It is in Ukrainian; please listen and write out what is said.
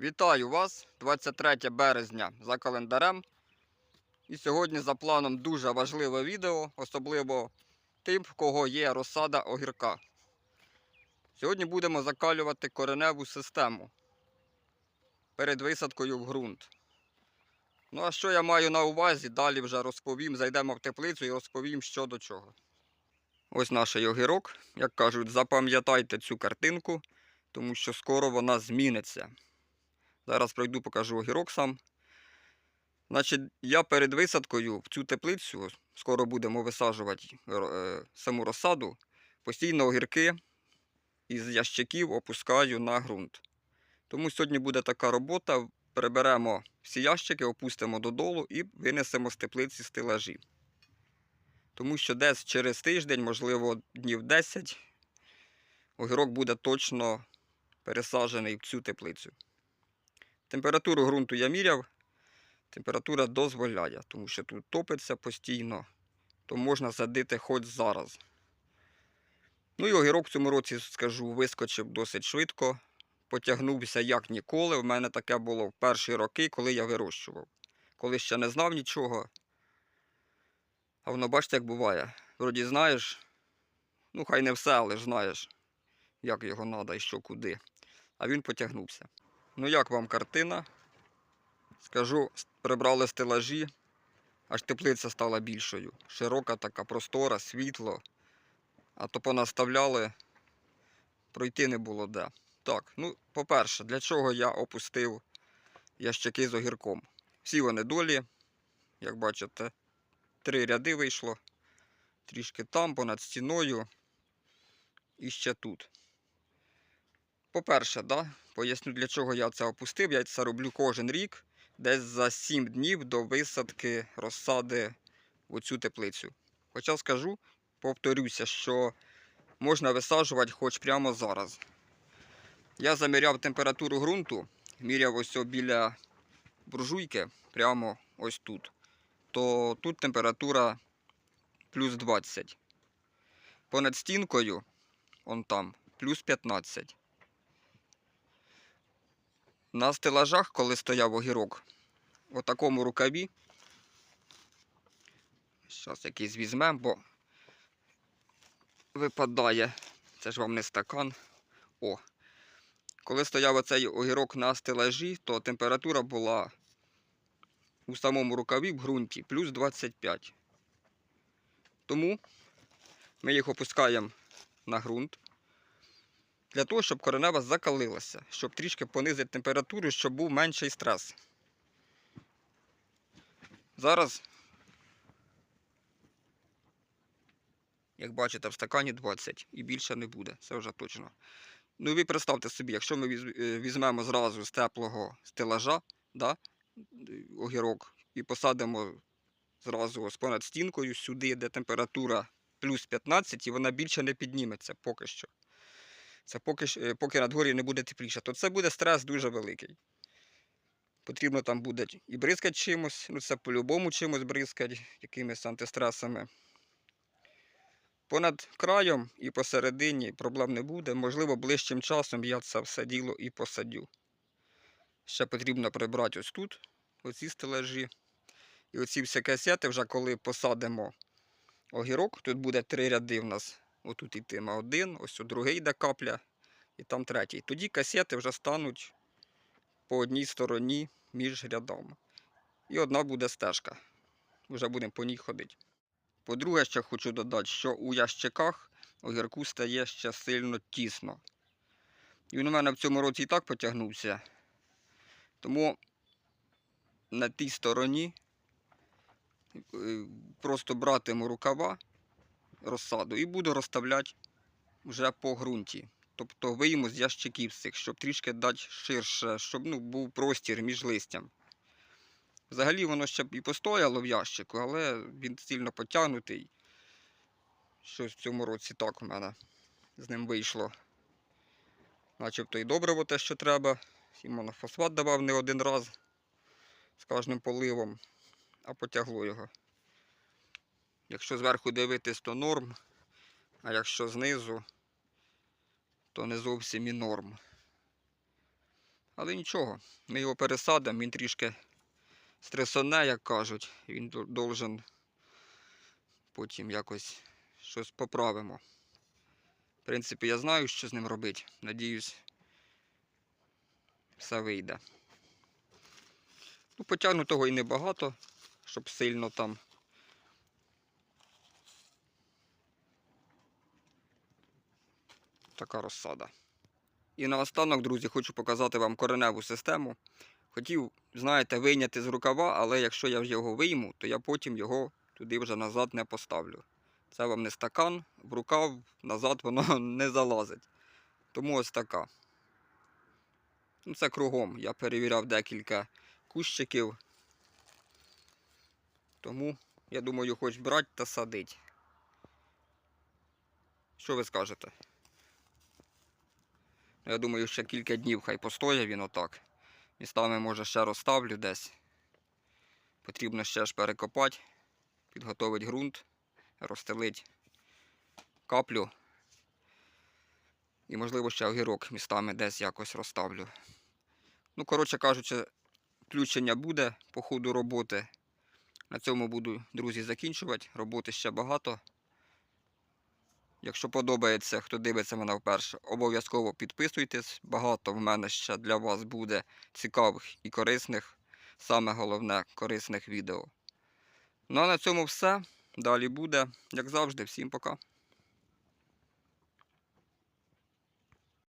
Вітаю вас 23 березня за календарем. І сьогодні за планом дуже важливе відео, особливо тим, в кого є розсада огірка. Сьогодні будемо закалювати кореневу систему перед висадкою в ґрунт. Ну а що я маю на увазі, далі вже розповім. Зайдемо в теплицю і розповім, що до чого. Ось наш огірок. Як кажуть, запам'ятайте цю картинку, тому що скоро вона зміниться. Зараз пройду, покажу огірок сам. Значить, я перед висадкою в цю теплицю, скоро будемо висаджувати е, саму розсаду, постійно огірки із ящиків опускаю на ґрунт. Тому сьогодні буде така робота. Приберемо всі ящики, опустимо додолу і винесемо з теплиці стелажі. Тому що десь через тиждень, можливо, днів 10, огірок буде точно пересаджений в цю теплицю. Температуру ґрунту я міряв. Температура дозволяє, тому що тут топиться постійно, то можна садити хоч зараз. Ну і огірок в цьому році, скажу, вискочив досить швидко. Потягнувся як ніколи. В мене таке було в перші роки, коли я вирощував. Коли ще не знав нічого. А воно бачите, як буває. Вроді знаєш, ну хай не все, але ж знаєш, як його треба і що куди. А він потягнувся. Ну як вам картина? Скажу, прибрали стелажі, аж теплиця стала більшою. Широка така, простора, світло. А то понаставляли, пройти не було де. Так, ну, по-перше, для чого я опустив ящики з огірком? Всі вони долі, як бачите, три ряди вийшло. Трішки там, понад стіною і ще тут. По-перше, да, поясню, для чого я це опустив. Я це роблю кожен рік, десь за 7 днів до висадки розсади в оцю теплицю. Хоча скажу, повторюся, що можна висаджувати хоч прямо зараз. Я заміряв температуру ґрунту, міряв ось біля буржуйки, прямо ось тут. То тут температура плюс 20. Понад стінкою, он там, плюс 15. На стелажах, коли стояв огірок, в такому рукаві. Зараз якийсь візьмемо, бо випадає. Це ж вам не стакан. О. Коли стояв оцей огірок на стелажі, то температура була у самому рукаві в ґрунті плюс 25. Тому ми їх опускаємо на ґрунт для того, щоб коренева закалилася, щоб трішки понизити температуру, щоб був менший стрес. Зараз, як бачите, в стакані 20 і більше не буде, це вже точно. Ну ви представте собі, якщо ми е, візьмемо зразу з теплого стелажа, да, огірок, і посадимо зразу ось понад стінкою сюди, де температура плюс 15, і вона більше не підніметься поки що. Це поки, е, поки на дворі не буде тепліше, то це буде стрес дуже великий. Потрібно там буде і бризкати чимось, ну це по-любому чимось бризкати, якимись антистресами. Понад краєм і посередині проблем не буде. Можливо, ближчим часом я це все діло і посадю. Ще потрібно прибрати ось тут, оці стелажі. І оці всі касети, вже коли посадимо огірок, тут буде три ряди в нас. Отут йтиме один, ось у другий йде капля, і там третій. Тоді касети вже стануть по одній стороні між рядами. І одна буде стежка. Вже будемо по ній ходити. По-друге, ще хочу додати, що у ящиках огірку стає ще сильно тісно. І він у мене в цьому році і так потягнувся. Тому на тій стороні е, просто братиму рукава розсаду і буду розставляти вже по ґрунті. Тобто вийму з ящиків цих, щоб трішки дати ширше, щоб ну, був простір між листям. Взагалі воно ще б і постояло в ящику, але він сильно потягнутий. Щось в цьому році так у мене з ним вийшло. Начебто і добриво те, що треба. І монофосфат давав не один раз з кожним поливом, а потягло його. Якщо зверху дивитись, то норм, а якщо знизу, то не зовсім і норм. Але нічого, ми його пересадимо, він трішки стресоне, як кажуть. Він до- должен потім якось щось поправимо. В принципі, я знаю, що з ним робити. Надіюсь, все вийде. Ну, потягнутого і небагато, щоб сильно там. Така розсада. І наостанок, друзі, хочу показати вам кореневу систему. Хотів, знаєте, вийняти з рукава, але якщо я його вийму, то я потім його туди вже назад не поставлю. Це вам не стакан, в рукав назад воно не залазить. Тому ось така. Ну, це кругом. Я перевіряв декілька кущиків. Тому, я думаю, хоч брати та садить. Що ви скажете? Я думаю, ще кілька днів хай постоє він отак. Містами, може, ще розставлю десь. Потрібно ще ж перекопати, підготовити ґрунт, розстелити каплю. І, можливо, ще огірок містами десь якось розставлю. Ну, коротше кажучи, включення буде по ходу роботи. На цьому буду, друзі, закінчувати. Роботи ще багато. Якщо подобається, хто дивиться мене вперше, обов'язково підписуйтесь. Багато в мене ще для вас буде цікавих і корисних, саме головне, корисних відео. Ну а на цьому все. Далі буде. Як завжди, всім пока.